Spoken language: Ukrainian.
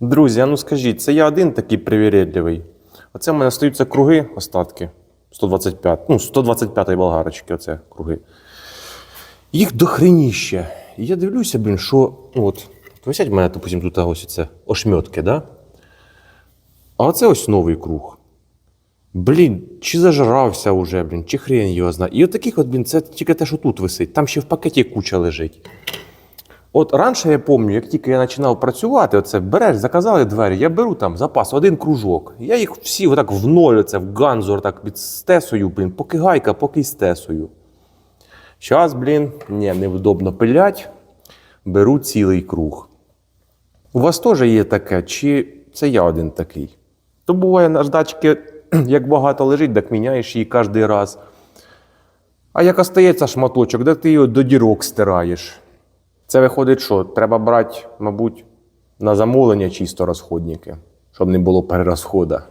Друзі, а ну скажіть, це я один такий привірідливий. Оце в мене стаються круги, остатки. 125, ну, 125 болгарочки, оце круги. Їх дохреніще. І я дивлюся, блін, що ну, от, висять в мене, допустим, тут ось це ошмьотки, да? А оце ось новий круг. Блін, чи зажрався вже, блін, чи хрен його знає. І от таких от, блін, це тільки те, що тут висить. Там ще в пакеті куча лежить. От раніше я пам'ятаю, як тільки я починав працювати, оце береш, заказали двері, я беру там запас, один кружок. Я їх всі отак в ноль, оце, в ганзор, так під стесою, блін, поки гайка, поки стесою. Зараз, блін, ні, невдобно пилять, беру цілий круг. У вас теж є таке, чи це я один такий? То буває наждачки, як багато лежить, так міняєш її кожен раз. А як остається шматочок, де ти його до дірок стираєш. Це виходить, що треба брати, мабуть, на замовлення чисто розходники, щоб не було перерозхода.